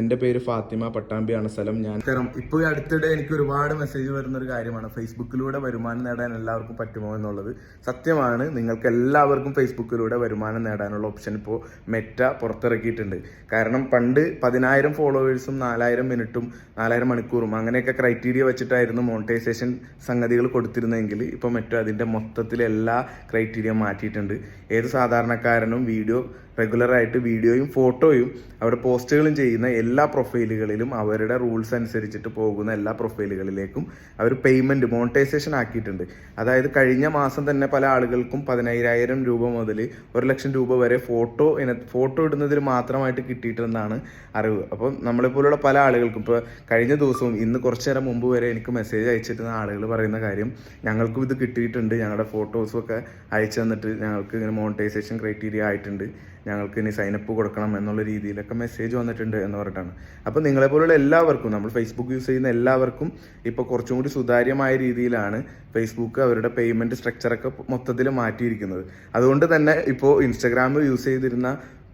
എന്റെ പേര് ഫാത്തിമ പട്ടാമ്പിയാണ്. സ്ഥലം ഞാൻ തരം ഇപ്പോൾ അടുത്തിടെ എനിക്ക് ഒരുപാട് മെസ്സേജ് വരുന്ന ഒരു കാര്യമാണ്. ഫേസ്ബുക്കിലൂടെ വരുമാനം നേടാൻ എല്ലാവർക്കും പറ്റുമോ എന്നുള്ളത്. സത്യമാണ് നിങ്ങൾക്ക് എല്ലാവർക്കും ഫേസ്ബുക്കിലൂടെ വരുമാനം നേടാനുള്ള ഓപ്ഷൻ ഇപ്പോൾ മെറ്റ പുറത്തിറക്കിയിട്ടുണ്ട്. കാരണം പണ്ട് പതിനായിരം ഫോളോവേഴ്സും നാലായിരം മിനിറ്റും നാലായിരം മണിക്കൂറും അങ്ങനെയൊക്കെ ക്രൈറ്റീരിയ വെച്ചിട്ടായിരുന്നു മോണിറ്റൈസേഷൻ സംഗതികൾ കൊടുത്തിരുന്നെങ്കിൽ ഇപ്പോൾ മെറ്റ അതിന്റെ മൊത്തത്തിൽ എല്ലാ ക്രൈറ്റീരിയ മാറ്റിയിട്ടുണ്ട്. ഏത് സാധാരണക്കാരനും വീഡിയോ റെഗുലറായിട്ട് വീഡിയോയും ഫോട്ടോയും അവരുടെ പോസ്റ്റുകളും ചെയ്യുന്ന എല്ലാ പ്രൊഫൈലുകളിലും അവരുടെ റൂൾസ് അനുസരിച്ചിട്ട് പോകുന്ന എല്ലാ പ്രൊഫൈലുകളിലേക്കും അവർ പേയ്മെന്റ് മോണിറ്റൈസേഷൻ ആക്കിയിട്ടുണ്ട്. അതായത് കഴിഞ്ഞ മാസം തന്നെ പല ആളുകൾക്കും പതിനയ്യായിരം രൂപ മുതൽ ഒരു ലക്ഷം രൂപ വരെ ഫോട്ടോ ഇന ഫോട്ടോ ഇടുന്നതിൽ മാത്രമായിട്ട് കിട്ടിയിട്ടുണ്ടെന്നാണ് അറിവ്. അപ്പം നമ്മളെപ്പോലുള്ള പല ആളുകൾക്കും ഇപ്പോൾ കഴിഞ്ഞ ദിവസവും ഇന്ന് കുറച്ചു നേരം മുമ്പ് വരെ എനിക്ക് മെസ്സേജ് അയച്ചിരുന്ന ആളുകൾ പറയുന്ന കാര്യം ഞങ്ങൾക്കും ഇത് കിട്ടിയിട്ടുണ്ട്. ഞങ്ങളുടെ ഫോട്ടോസും ഒക്കെ അയച്ചു തന്നിട്ട് ഞങ്ങൾക്ക് ഇങ്ങനെ മോണിറ്റൈസേഷൻ ക്രൈറ്റീരിയ ആയിട്ടുണ്ട്. ഞങ്ങൾക്ക് ഇനി സൈനപ്പ് കൊടുക്കണം എന്നുള്ള രീതിയിലൊക്കെ മെസ്സേജ് വന്നിട്ടുണ്ട് എന്ന് പറഞ്ഞിട്ടാണ്. അപ്പോൾ നിങ്ങളെപ്പോലുള്ള എല്ലാവർക്കും നമ്മൾ ഫേസ്ബുക്ക് യൂസ് ചെയ്യുന്ന എല്ലാവർക്കും ഇപ്പോൾ കുറച്ചും കൂടി സുതാര്യമായ രീതിയിലാണ് ഫേസ്ബുക്ക് അവരുടെ പേയ്മെന്റ് സ്ട്രക്ചറൊക്കെ മൊത്തത്തിൽ മാറ്റിയിരിക്കുന്നത്. അതുകൊണ്ട് തന്നെ ഇപ്പോൾ ഇൻസ്റ്റഗ്രാം യൂസ് ചെയ്തിരുന്ന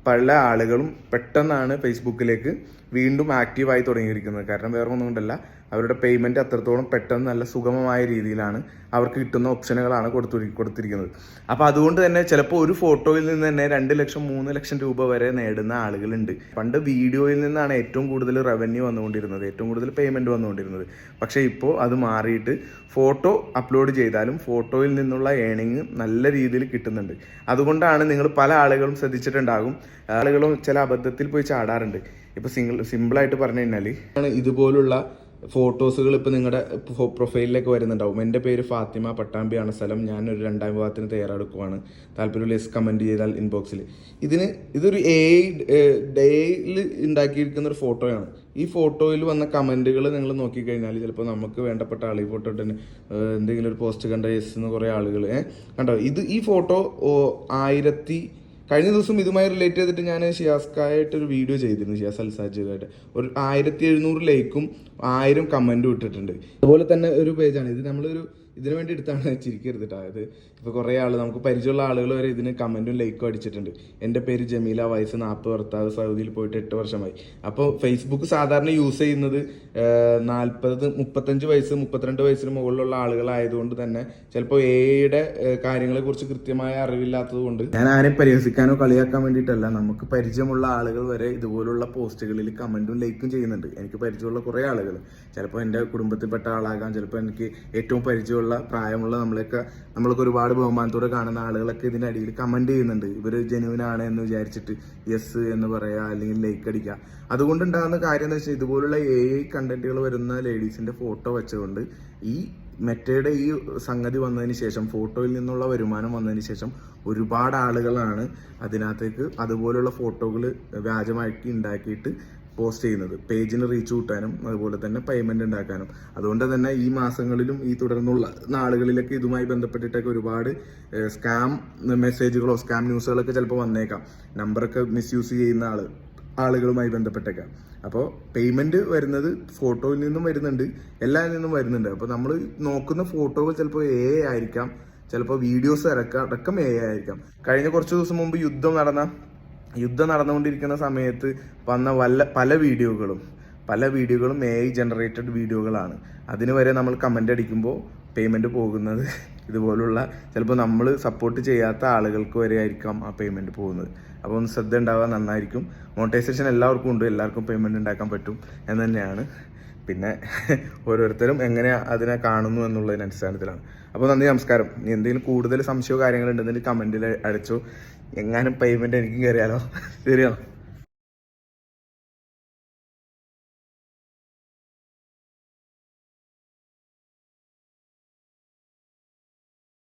പല ആളുകളും പെട്ടെന്നാണ് ഫേസ്ബുക്കിലേക്ക് വീണ്ടും ആക്റ്റീവായി തുടങ്ങിയിരിക്കുന്നത്. കാരണം വേറെ ഒന്നും കൊണ്ടല്ല അവരുടെ പേയ്മെന്റ് അത്രത്തോളം പെട്ടെന്ന് നല്ല സുഗമമായ രീതിയിലാണ് അവർക്ക് കിട്ടുന്ന ഓപ്ഷനുകളാണ് കൊടുത്തു കൊടുത്തിരിക്കുന്നത്. അപ്പോൾ അതുകൊണ്ട് തന്നെ ചിലപ്പോൾ ഒരു ഫോട്ടോയിൽ നിന്ന് തന്നെ രണ്ട് ലക്ഷം മൂന്ന് ലക്ഷം രൂപ വരെ നേടുന്ന ആളുകളുണ്ട്. പണ്ട് വീഡിയോയിൽ നിന്നാണ് ഏറ്റവും കൂടുതൽ റവന്യൂ വന്നുകൊണ്ടിരുന്നത് ഏറ്റവും കൂടുതൽ പേയ്മെന്റ് വന്നുകൊണ്ടിരുന്നത്. പക്ഷേ ഇപ്പോൾ അത് മാറിയിട്ട് ഫോട്ടോ അപ്ലോഡ് ചെയ്താലും ഫോട്ടോയിൽ നിന്നുള്ള ഏണിങ് നല്ല രീതിയിൽ കിട്ടുന്നുണ്ട്. അതുകൊണ്ടാണ് നിങ്ങൾ പല ആളുകളും ശ്രദ്ധിച്ചിട്ടുണ്ടാകും. ആളുകളും ചില അബദ്ധത്തിൽ പോയി ചാടാറുണ്ട്. ഇപ്പോൾ സിംഗിൾ സിമ്പിളായിട്ട് പറഞ്ഞു കഴിഞ്ഞാൽ ഇതുപോലുള്ള ഫോട്ടോസുകൾ ഇപ്പോൾ നിങ്ങളുടെ പ്രൊഫൈലിലേക്ക് വരുന്നുണ്ടാവും. എന്റെ പേര് ഫാത്തിമ പട്ടാമ്പിയാണ്. സ്ഥലം ഞാൻ ഒരു രണ്ടാം വിഭാഗത്തിന് തയ്യാറെടുക്കുവാണ്. താല്പര്യമുള്ള എസ് കമന്റ് ചെയ്താൽ ഇൻബോക്സിൽ ഇതിന് ഇതൊരു എ ഡേയിൽ ഉണ്ടാക്കിയിരിക്കുന്ന ഒരു ഫോട്ടോയാണ്. ഈ ഫോട്ടോയിൽ വന്ന കമന്റുകൾ നിങ്ങൾ നോക്കിക്കഴിഞ്ഞാൽ ചിലപ്പോൾ നമുക്ക് വേണ്ടപ്പെട്ട ഈ ഫോട്ടോ തന്നെ എന്തെങ്കിലും ഒരു പോസ്റ്റ് കണ്ട എസ് എന്ന് കുറേ ആളുകൾ കണ്ടോ? ഇത് ഈ ഫോട്ടോ ആയിരത്തി കഴിഞ്ഞ ദിവസം ഇതുമായി റിലേറ്റ് ചെയ്തിട്ട് ഞാൻ ഷിയാസ്കായിട്ട് ഒരു വീഡിയോ ചെയ്തിരുന്നു ഷിയാസ് അൽസാജിയായിട്ട് ഒരു ആയിരത്തി എഴുന്നൂറ് ലൈക്കും ആയിരം കമന്റും ഇട്ടിട്ടുണ്ട്. അതുപോലെ തന്നെ ഒരു പേജാണ് ഇത് നമ്മളൊരു ഇതിനു വേണ്ടി എടുത്താണ് ചിരിക്കരുത് ഇത് ഇപ്പോൾ കുറേ ആൾ നമുക്ക് പരിചയമുള്ള ആളുകൾ വരെ ഇതിന് കമന്റും ലൈക്കും അടിച്ചിട്ടുണ്ട്. എന്റെ പേര് ജമീല വയസ്സ് നാൽപ്പത് ഭർത്താവ് സൗദിയിൽ പോയിട്ട് എട്ട് വർഷമായി. അപ്പോൾ ഫേസ്ബുക്ക് സാധാരണ യൂസ് ചെയ്യുന്നത് നാൽപ്പത് മുപ്പത്തഞ്ച് വയസ്സ് മുപ്പത്തിരണ്ട് വയസ്സിന് മുകളിലുള്ള ആളുകളായതുകൊണ്ട് തന്നെ ചിലപ്പോൾ എയുടെ കാര്യങ്ങളെക്കുറിച്ച് കൃത്യമായ അറിവില്ലാത്തത് കൊണ്ട് ഞാൻ ആരെയും പരിഹസിക്കാനോ കളിയാക്കാൻ വേണ്ടിയിട്ടല്ല. നമുക്ക് പരിചയമുള്ള ആളുകൾ വരെ ഇതുപോലുള്ള പോസ്റ്റുകളിൽ കമന്റും ലൈക്കും ചെയ്യുന്നുണ്ട്. എനിക്ക് പരിചയമുള്ള കുറേ ആളുകൾ. ചിലപ്പോൾ എന്റെ കുടുംബത്തിൽപ്പെട്ട ആളാകാം. ചിലപ്പോൾ എനിക്ക് ഏറ്റവും പരിചയമുള്ള പ്രായമുള്ള നമ്മളൊക്കെ നമ്മൾക്ക് ഒരുപാട് ബഹുമാനത്തോടെ കാണുന്ന ആളുകളൊക്കെ ഇതിന്റെ അടിയിൽ കമന്റ് ചെയ്യുന്നുണ്ട്. ഇവർ ജെനുവിനാണ് എന്ന് വിചാരിച്ചിട്ട് യെസ് എന്ന് പറയുക അല്ലെങ്കിൽ ലൈക്ക് അടിക്കുക അതുകൊണ്ടുണ്ടാകുന്ന കാര്യം എന്ന് വെച്ചാൽ ഇതുപോലുള്ള എ ഐ കണ്ടന്റുകൾ വരുന്ന ലേഡീസിന്റെ ഫോട്ടോ വെച്ചുകൊണ്ട് ഈ മെറ്റയുടെ ഈ സംഗതി വന്നതിന് ശേഷം ഫോട്ടോയിൽ നിന്നുള്ള വരുമാനം വന്നതിന് ശേഷം ഒരുപാട് ആളുകളാണ് അതിനകത്തേക്ക് അതുപോലുള്ള ഫോട്ടോകൾ വ്യാജമാക്കി ഉണ്ടാക്കിയിട്ട് പോസ്റ്റ് ചെയ്യുന്നത്. പേജിന് റീച്ച് കൂട്ടാനും അതുപോലെ തന്നെ പേയ്മെന്റ് ഉണ്ടാക്കാനും. അതുകൊണ്ട് തന്നെ ഈ മാസങ്ങളിലും ഈ തുടർന്നുള്ള നാളുകളിലൊക്കെ ഇതുമായി ബന്ധപ്പെട്ടിട്ടൊക്കെ ഒരുപാട് സ്കാം മെസ്സേജുകളോ സ്കാം ന്യൂസുകളൊക്കെ ചിലപ്പോൾ വന്നേക്കാം. നമ്പറൊക്കെ മിസ്യൂസ് ചെയ്യുന്ന ആൾ. ആളുകളുമായി ബന്ധപ്പെട്ടേക്കാം. അപ്പോൾ പേയ്മെന്റ് വരുന്നത് ഫോട്ടോയിൽ നിന്നും വരുന്നുണ്ട് എല്ലാ നിന്നും വരുന്നുണ്ട്. അപ്പോൾ നമ്മൾ നോക്കുന്ന ഫോട്ടോകൾ ചിലപ്പോൾ എ ആയിരിക്കാം ചിലപ്പോൾ വീഡിയോസ് ഇറക്കാം അടക്കം എ ആയിരിക്കാം. കഴിഞ്ഞ കുറച്ച് ദിവസം മുമ്പ് യുദ്ധം നടന്ന യുദ്ധം നടന്നുകൊണ്ടിരിക്കുന്ന സമയത്ത് വന്ന വല്ല പല വീഡിയോകളും പല വീഡിയോകളും എ ഐ ജനറേറ്റഡ് വീഡിയോകളാണ് അതിന് വരെ നമ്മൾ കമന്റ് അടിക്കുമ്പോൾ പേയ്മെന്റ് പോകുന്നത്. ഇതുപോലുള്ള ചിലപ്പോൾ നമ്മൾ സപ്പോർട്ട് ചെയ്യാത്ത ആളുകൾക്ക് വരെ ആയിരിക്കാം ആ പേയ്മെന്റ് പോകുന്നത്. അപ്പോൾ ഒന്ന് ശ്രദ്ധ ഉണ്ടാവുക നന്നായിരിക്കും. മോണിറ്റൈസേഷൻ എല്ലാവർക്കും ഉണ്ട്. എല്ലാവർക്കും പേയ്മെന്റ് ഉണ്ടാക്കാൻ പറ്റും എന്ന് തന്നെയാണ്. പിന്നെ ഓരോരുത്തരും എങ്ങനെ അതിനെ കാണുന്നു എന്നുള്ളതിന് അടിസ്ഥാനത്തിലാണ്. അപ്പോൾ നന്ദി നമസ്കാരം. ഇനി എന്തെങ്കിലും കൂടുതൽ സംശയമോ കാര്യങ്ങളുണ്ടെന്നുണ്ടെങ്കിൽ കമന്റിൽ അടിച്ചോ. എങ്ങാനും പേയ്മെന്റ് എനിക്കും കയറിയാലോ ശരിയാണോ?